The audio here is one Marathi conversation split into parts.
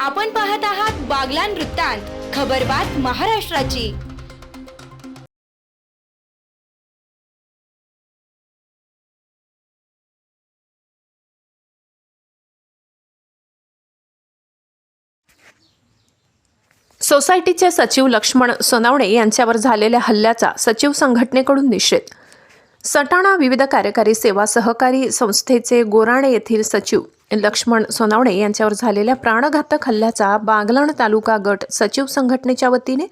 आपण पाहत आहात बागलान वृत्तांत खबरबात महाराष्ट्राची. सोसायटीचे सचिव लक्ष्मण सोनावणे यांच्यावर झालेल्या हल्ल्याचा सचिव संघटनेकडून निषेध. सटाणा विविध कार्यकारी सेवा सहकारी संस्थेचे गोराणे येथील सचिव लक्ष्मण सोनावणे यांच्यावर झालेल्या प्राणघातक हल्ल्याचा बागलाण तालुका गट सचिव संघटनेच्या वतीने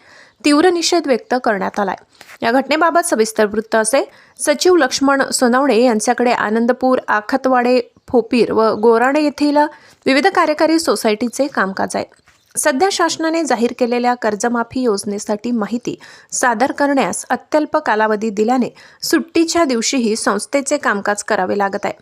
तीव्र निषेध व्यक्त करण्यात आलाय. या घटनेबाबत सविस्तर वृत्त असे सचिव लक्ष्मण सोनावणे यांच्याकडे आनंदपूर आखतवाडे फोपीर व गोराणे येथील विविध कार्यकारी सोसायटीचे कामकाज आहे. सध्या शासनाने जाहीर केलेल्या कर्जमाफी योजनेसाठी माहिती सादर करण्यास अत्यल्प कालावधी दिल्याने सुट्टीच्या दिवशीही संस्थेचे कामकाज करावे लागत आहे.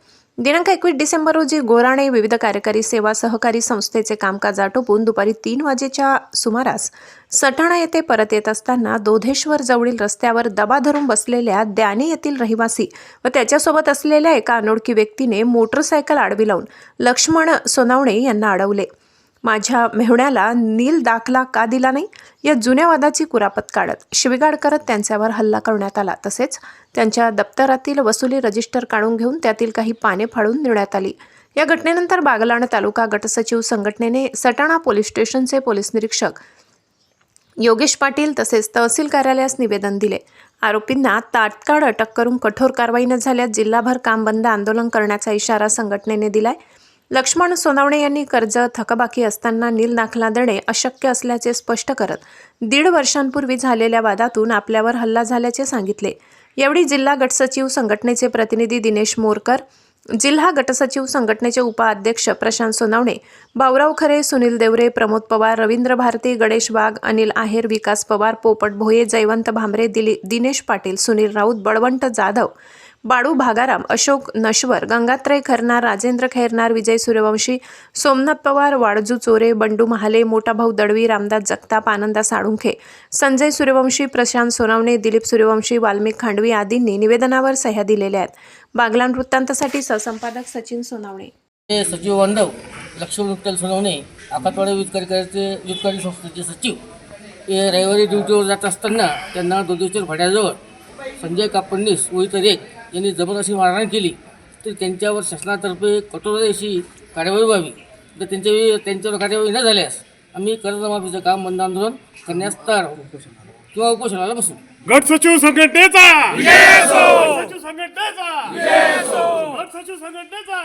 दिनांक एकवीस डिसेंबर रोजी गोराणे विविध कार्यकारी सेवा सहकारी संस्थेचे कामकाज आटोपून दुपारी तीन वाजेच्या सुमारास सटाणा येथे परत येत असताना दोधेश्वर जवळील रस्त्यावर दबा धरून बसलेल्या द्याने येथील रहिवासी व त्याच्यासोबत असलेल्या एका अनोळखी व्यक्तीने मोटरसायकल आडवी लावून लक्ष्मण सोनावणे यांना अडवले. माझ्या मेहुण्याला नील दाखला का दिला नाही? या जुन्या वादाची कुरापत काढत शिविगाड करत त्यांच्यावर हल्ला करण्यात आला. तसेच त्यांच्या दप्तरातील वसुली रजिस्टर काढून घेऊन त्यातील काही पाने फाडून देण्यात आली. या घटनेनंतर बागलाण तालुका गटसचिव संघटनेने सटाणा पोलीस स्टेशनचे पोलीस निरीक्षक योगेश पाटील तसेच तहसील कार्यालयास निवेदन दिले. आरोपींना तात्काळ अटक करून कठोर कारवाई न झाल्यास जिल्हाभर काम बंद आंदोलन करण्याचा इशारा संघटनेने दिलाय. लक्ष्मण सोनावणे यांनी कर्ज थकबाकी असताना नील दाखला देणे अशक्य असल्याचे स्पष्ट करत दीड वर्षांपूर्वी झालेल्या वादातून आपल्यावर हल्ला झाल्याचे सांगितले. यावेळी जिल्हा गटसचिव संघटनेचे प्रतिनिधी दिनेश मोरकर जिल्हा गटसचिव संघटनेचे उपाध्यक्ष प्रशांत सोनावणे भाऊराव खरे सुनील देवरे प्रमोद पवार रवींद्र भारती गणेश वाघ अनिल आहेर विकास पवार पोपट भोये जयवंत भांबरे दिली दिनेश पाटील सुनील राऊत बळवंत जाधव बाळू भागाराम अशोक नश्वर गंगात्रय खरनार राजेंद्र खैरनार विजय सूर्यवंशी सोमनाथ पवार वाडजू चोरे बंडू महाले मोठा भाऊ दडवी रामदास जगताप आनंदा साळुंखे संजय सूर्यवंशी प्रशांत सोनावणे दिलीप सूर्यवंशी वाल्मिक खांडवी आदींनी निवेदनावर सह्या दिलेल्या आहेत. बागलान वृत्तांतासाठी सहसंपादक सचिन सोनावणे. सचिव वांडव लक्ष्मण विठ्ठल सोनवणे आखातवाडा वीज कार्यकाळाचे संस्थेचे सचिव हे रविवारी ड्युटीवर जात असताना त्यांना दोदेश्वर भाड्याजवळ संजय कापडणीस व इतर एक यांनी जबरदस्ती मारहाण केली तर त्यांच्यावर शासनातर्फे कठोर अशी कार्यवाही व्हावी. तर त्यांच्या त्यांच्यावर कार्यवाही न झाल्यास आम्ही कर्जमाफीचं काम बंद आंदोलन करण्यास तयार आहोत. किंवा उपोषणाला बसू. गट सचिव संघटनेचा! गट सचिव संघटनेचा! गट सचिव संघटनेचा!